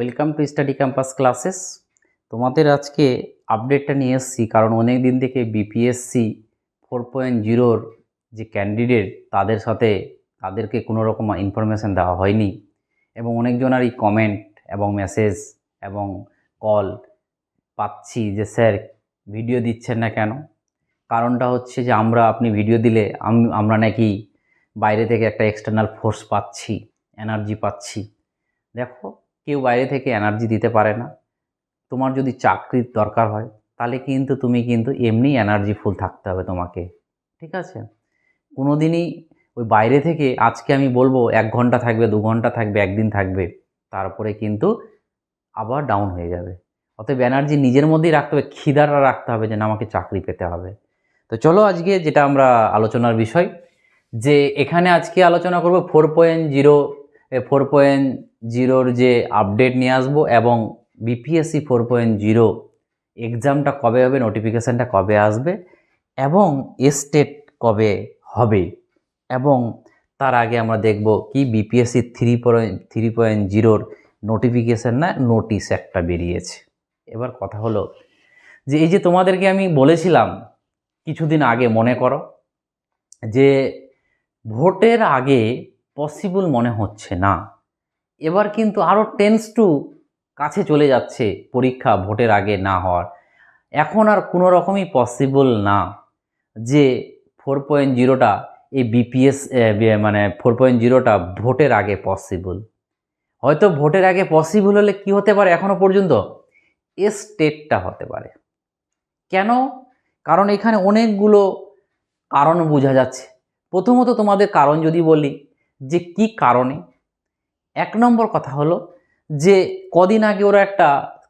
Welcome to study campus classes তোমাদের আজকে আপডেটটা নিয়ে এসেছি, কারণ অনেক দিন থেকে বিপিএসসি ফোর পয়েন্ট জিরোর যে ক্যান্ডিডেট তাদের সাথে তাদেরকে কোনো রকম ইনফরমেশান দেওয়া হয়নি। এবং অনেকজনারই কমেন্ট এবং মেসেজ এবং কল পাচ্ছি যে, স্যার ভিডিও দিচ্ছেন না কেন? কারণটা হচ্ছে যে, আমরা, আপনি ভিডিও দিলে আম- আমরা নাকি বাইরে থেকে একটা এক্সটার্নাল ফোর্স পাচ্ছি এনার্জি পাচ্ছি। দেখো কেউ বাইরে থেকে এনার্জি দিতে পারে না। তোমার যদি চাকরির দরকার হয়, তাহলে কিন্তু তুমি কিন্তু এমনি এনার্জি ফুল থাকতে হবে তোমাকে, ঠিক আছে? কোনো দিনই ওই বাইরে থেকে আজকে আমি বলব, এক ঘণ্টা থাকবে, দু ঘণ্টা থাকবে, একদিন থাকবে, তারপরে কিন্তু আবার ডাউন হয়ে যাবে। অতএব এনার্জি নিজের মধ্যেই রাখতে হবে খিদারা রাখতে হবে যে না, আমাকে চাকরি পেতে হবে। তো চলো আজকে যেটা আমরা আলোচনার বিষয়, যে এখানে আজকে আলোচনা করব four point zero four point জিরোর যে আপডেট নিয়ে আসব এবং বিপিএসসি ফোর পয়েন্ট জিরো এক্সামটা কবে হবে নোটিফিকেশানটা কবে আসবে এবং এস্টেট কবে হবে এবং তার আগে আমরা দেখব কি BPSC three point three point জিরোর নোটিফিকেশান না নোটিশ একটা বেরিয়েছে। এবার কথা হলো যে এই যে তোমাদেরকে আমি বলেছিলাম কিছুদিন আগে, মনে করো, যে ভোটের আগে পসিবল মনে হচ্ছে না। এবার কিন্তু আরও টেন্স টু কাছে চলে যাচ্ছে, পরীক্ষা ভোটের আগে না হওয়ার। এখন আর কোনো রকমই পসিবল না যে ফোর পয়েন্ট জিরোটা এই বিপিএস মানে ফোর পয়েন্ট জিরোটা ভোটের আগে পসিবল হয়তো ভোটের আগে পসিবল হলে কি হতে পারে এখনও পর্যন্ত? এ স্টেটটা হতে পারে। কেন? কারণ এখানে অনেকগুলো কারণ বোঝা যাচ্ছে। প্রথমত তোমাদের কারণ যদি বলি যে কি কারণে? এক নম্বর কথা হলো যে কদিন আগে ওরা একটা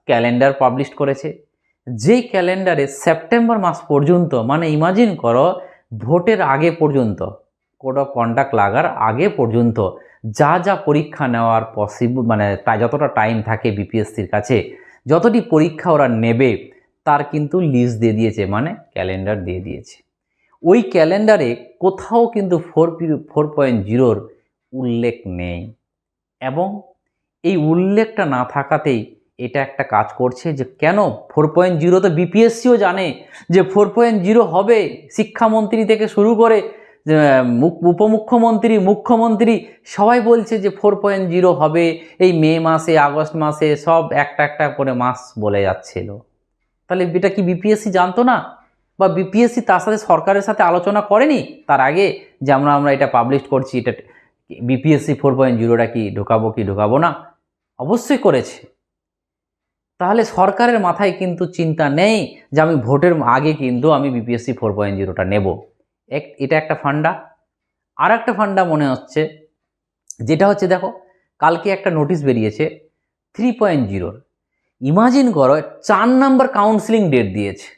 ক্যালেন্ডার পাবলিশ করেছে। যেই ক্যালেন্ডারে সেপ্টেম্বর মাস পর্যন্ত মানে ইমাজিন করো ভোটের আগে পর্যন্ত কোড অফ কন্ডাক্ট লাগার আগে পর্যন্ত যা যা পরীক্ষা নেওয়ার পসিবল মানে তা যতটা টাইম থাকে বিপিএসসির কাছে, যতটি পরীক্ষা ওরা নেবে, তার কিন্তু লিস্ট দিয়ে দিয়েছে মানে ক্যালেন্ডার দিয়ে দিয়েছে। ওই ক্যালেন্ডারে কোথাও কিন্তু ফোর ফোর পয়েন্ট জিরোর উল্লেখ নেই। এবং এই উল্লেখটা না থাকাতেই এটা একটা কাজ করছে যে কেন ফোর পয়েন্ট জিরো তো বিপিএসসিও জানে যে ফোর পয়েন্ট জিরো হবে শিক্ষামন্ত্রী থেকে শুরু করে মুখ- উপমুখ্যমন্ত্রী, মুখ্যমন্ত্রী, সবাই বলছে যে ফোর পয়েন্ট জিরো হবে, এই মে মাসে, আগস্ট মাসে সব একটা একটা করে মাস বলে যাচ্ছিল। তাহলে এটা কি বিপিএসসি জানতো না? বা বিপিএসসি তার সাথে সরকারের সাথে আলোচনা করেনি? তার আগে যে আমরা আমরা এটা পাবলিশ করছি, এটা বিপিএসসি ফোর পয়েন্ট জিরোটা কি ঢোকাবো কি ঢোকাবো না? অবশ্যই করেছে। তাহলে সরকারের মাথায় কিন্তু চিন্তা নেই যে আমি ভোটের আগে কিন্তু আমি বিপিএসসি ফোর পয়েন্ট জিরোটা নেব। এক, এটা একটা ফান্ডা। আর একটা ফান্ডা মনে হচ্ছে, যেটা হচ্ছে দেখো, কালকে একটা নোটিশ বেরিয়েছে থ্রি পয়েন্ট জিরোর ইমাজিন করো, চার নাম্বার কাউন্সিলিং ডেট দিয়েছে।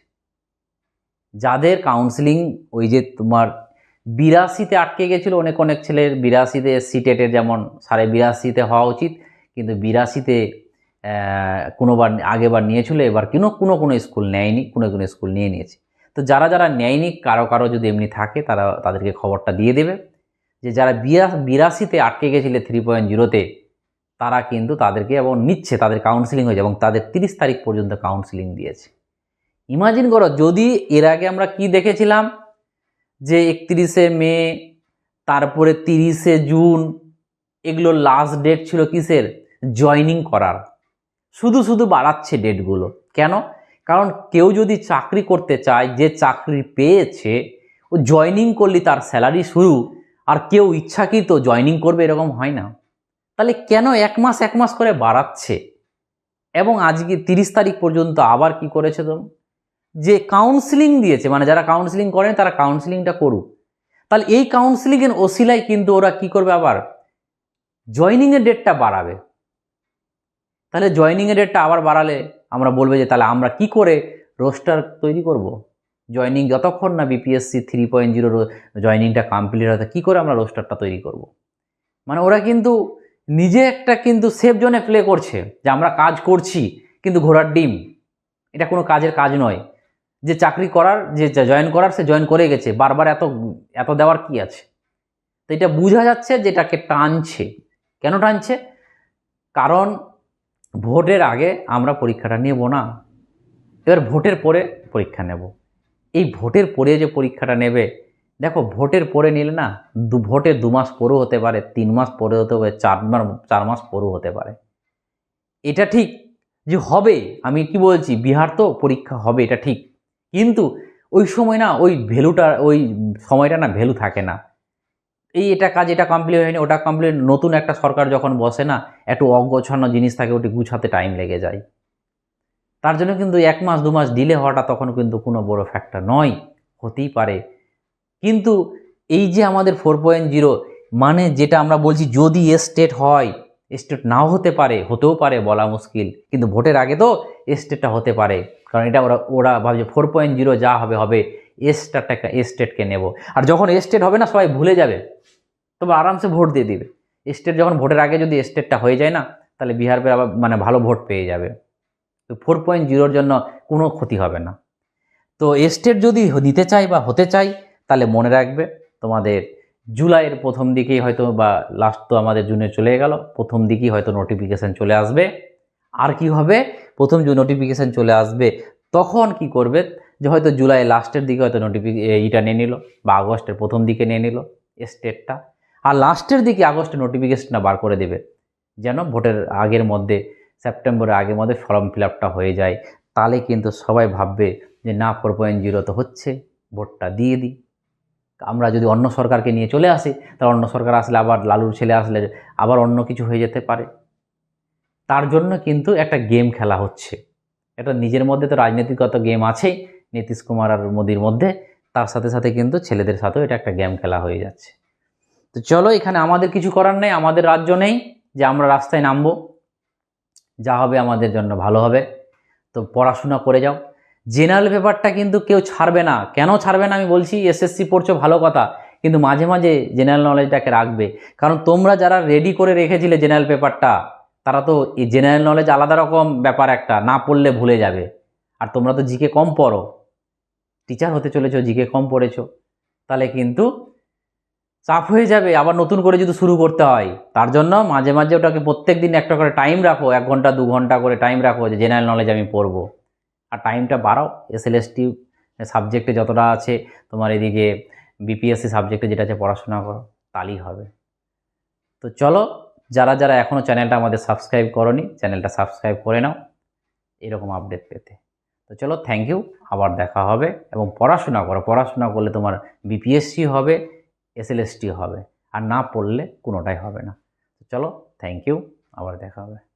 যাদের কাউন্সিলিং ওই যে তোমার বিরাশিতে আটকে গেছিল। অনেক অনেক ছেলের বিরাশিতে সিটেটের যেমন সাড়ে বিরাশিতে হওয়া উচিত, কিন্তু বিরাশিতে কোনোবার আগেবার নিয়েছিল, এবার কোনো কোনো কোনো স্কুল নেয়নি, কোনো কোনো স্কুল নিয়ে নিয়েছে। তো যারা যারা নেয়নি, কারও কারও যদি এমনি থাকে, তারা তাদেরকে খবরটা দিয়ে দেবে। যে যারা বিরা, বিরাশিতে আটকে গেছিলে থ্রি পয়েন্ট জিরোতে তারা কিন্তু তাদেরকে এবং নিচ্ছে, তাদের কাউন্সিলিং হয়েছে এবং তাদের তিরিশ তারিখ পর্যন্ত কাউন্সিলিং দিয়েছে। ইমাজিন করো, যদি এর আগে আমরা কি দেখেছিলাম? যে একত্রিশে মে, তারপরে তিরিশে জুন এগুলো লাস্ট ডেট ছিল কিসের? জয়নিং করার। শুধু শুধু বাড়াচ্ছে ডেটগুলো কেন? কারণ কেউ যদি চাকরি করতে চায়, যে চাকরি পেয়েছে, ও জয়নিং করলে তার স্যালারি শুরু, আর কেউ ইচ্ছাকৃত জয়নিং করবে এরকম হয় না। তাহলে কেন এক মাস এক মাস করে বাড়াচ্ছে? এবং আজকে তিরিশ তারিখ পর্যন্ত আবার কি করেছে তো? যে কাউন্সিলিং দিয়েছে মানে যারা কাউন্সিলিং করেন তারা কাউন্সিলিংটা করুক। তাহলে এই কাউন্সিলিংয়ের ওসিলায় কিন্তু ওরা কি করবে আবার? জয়নিংয়ের ডেটটা বাড়াবে। তাহলে জয়নিংয়ের ডেটটা আবার বাড়ালে আমরা বলবে যে তাহলে আমরা কি করে রোস্টার তৈরি করব? জয়নিং যতক্ষণ না বিপিএসসি থ্রি পয়েন্ট জিরো জয়নিংটা কমপ্লিট হয় কী করে আমরা রোস্টারটা তৈরি করব। মানে ওরা কিন্তু নিজে একটা কিন্তু সেফ জোনে প্লে করছে, যে আমরা কাজ করছি, কিন্তু ঘোড়ার ডিম, এটা কোনো কাজের কাজ নয়। যে চাকরি করার, যে জয়েন করার, সে জয়েন করে গেছে। বারবার এত এত দেওয়ার কি আছে? তো এটা বোঝা যাচ্ছে যেটাকে টানছে। কেন টানছে? কারণ ভোটের আগে আমরা পরীক্ষাটা নেব না। এবার ভোটের পরে পরীক্ষা নেব। এই ভোটের পরে যে পরীক্ষাটা নেবে, দেখো ভোটের পরে নিলে না, দু ভোটের দু মাস পরেও হতে পারে, তিন মাস পরে হতে পারে, চার মাস চার মাস পরেও হতে পারে। এটা ঠিক যে হবে, আমি কি বলছি, বিহার তো পরীক্ষা হবে, এটা ঠিক। কিন্তু ওই সময় না, ওই ভ্যালুটা, ওই সময়টা না ভ্যালু থাকে না। এই এটা কাজ, এটা কমপ্লিট হয়নি, ওটা কমপ্লিট নতুন একটা সরকার যখন বসে না, একটু অগোছানো জিনিস থাকে, ওটি গুছাতে টাইম লেগে যায়। তার জন্য কিন্তু এক মাস, দু মাস ডিলে হওয়াটা তখন কিন্তু কোনো বড় ফ্যাক্টর নয়, হতেই পারে। কিন্তু এই যে আমাদের ফোর পয়েন্ট জিরো মানে যেটা আমরা বলছি যদি স্টেট হয় স্টেট নাও হতে পারে, হতেও পারে বলা মুশকিল। কিন্তু ভোটের আগে তো স্টেটটা হতে পারে। কারণ এটা ওরা ওরা ভাবছে ফোর পয়েন্ট জিরো যা হবে হবে স্টেটটাকে এস্টেটকে নেব। আর যখন এস্টেট হবে না, সবাই ভুলে যাবে। তবে আরামসে ভোট দিয়ে দিবে। স্টেট যখন ভোটের আগে যদি স্টেটটা হয়ে যায় না, তাহলে বিহার আবার মানে ভালো ভোট পেয়ে যাবে। তো ফোর পয়েন্ট জিরোর জন্য কোনো ক্ষতি হবে না। তো স্টেট যদি নিতে চাই বা হতে চাই তাহলে মনে রাখবে, তোমাদের জুলাইয়ের প্রথম দিকেই হয়তো বা লাস্ট তো আমাদের জুনে চলে গেল, প্রথম দিকেই হয়তো নোটিফিকেশান চলে আসবে। আর কি হবে? প্রথম যে নোটিফিকেশান চলে আসবে, তখন কি করবে? যে হয়তো জুলাই লাস্টের দিকে হয়তো নোটিফি এইটা নিয়ে নিল, বা আগস্টের প্রথম দিকে নিয়ে নিল স্টেটটা আর লাস্টের দিকে আগস্টে নোটিফিকেশনটা বার করে দেবে। যেন ভোটের আগের মধ্যে, সেপ্টেম্বরের আগের মধ্যে ফর্ম ফিল হয়ে যায়। তাহলে কিন্তু সবাই ভাববে যে না ফোর পয়েন্ট জিরো তো হচ্ছে, ভোটটা দিয়ে দিই। আমরা যদি অন্য সরকারকে নিয়ে চলে আসি, তাহলে অন্য সরকার আসলে আবার লালুর ছেলে আসলে আবার অন্য কিছু হয়ে যেতে পারে। তার জন্য কিন্তু একটা গেম খেলা হচ্ছে। এটা নিজের মধ্যে তো রাজনীতিগত গেম আছেই। নীতিশ কুমার আর মোদির মধ্যে তার সাথে সাথে কিন্তু ছেলেদের সাথেও এটা একটা গেম খেলা হয়ে যাচ্ছে। তো চলো, এখানে আমাদের কিছু করার নেই, আমাদের রাজ্য নেই যে আমরা রাস্তায় নামব। যা হবে আমাদের জন্য ভালো হবে। তো পড়াশোনা করে যাও। জেনারেল পেপারটা কিন্তু কেউ ছাড়বে না। কেন ছাড়বে না আমি বলছি এসএসসি পড়ছো ভালো কথা, কিন্তু মাঝে মাঝে জেনারেল নলেজটাকে রাখবে। কারণ তোমরা যারা রেডি করে রেখেছিলে জেনারেল পেপারটা তারা তো এই জেনারেল নলেজ আলাদা রকম ব্যাপার একটা, না পড়লে ভুলে যাবে। আর তোমরা তো জিকে কম পড়ো। টিচার হতে চলেছো জিকে কম পড়েছো। তাহলে কিন্তু চাপ হয়ে যাবে, আবার নতুন করে যদি শুরু করতে হয়। তার জন্য মাঝে মাঝে ওটাকে প্রত্যেক দিন একটা করে টাইম রাখো, এক ঘণ্টা, দু ঘণ্টা করে টাইম রাখো যে জেনারেল নলেজ আমি পড়ব। আর টাইমটা বাড়াও। এসএলএসটি সাবজেক্টে যতটা আছে, তোমার এদিকে বিপিএসসি সাবজেক্টে যেটা আছে পড়াশোনা করো, তাহলেই হবে। তো চলো যারা যারা এখনও চ্যানেলটা আমাদের সাবস্ক্রাইব করনি, চ্যানেলটা সাবস্ক্রাইব করে নাও। এরকম আপডেট পেতে। তো চলো থ্যাংক ইউ আবার দেখা হবে এবং পড়াশোনা করো। পড়াশোনা করলে তোমার বিপিএসসি হবে এসএলএসটি হবে। আর না পড়লে কোনোটাই হবে না। চলো থ্যাংক ইউ আবার দেখা হবে।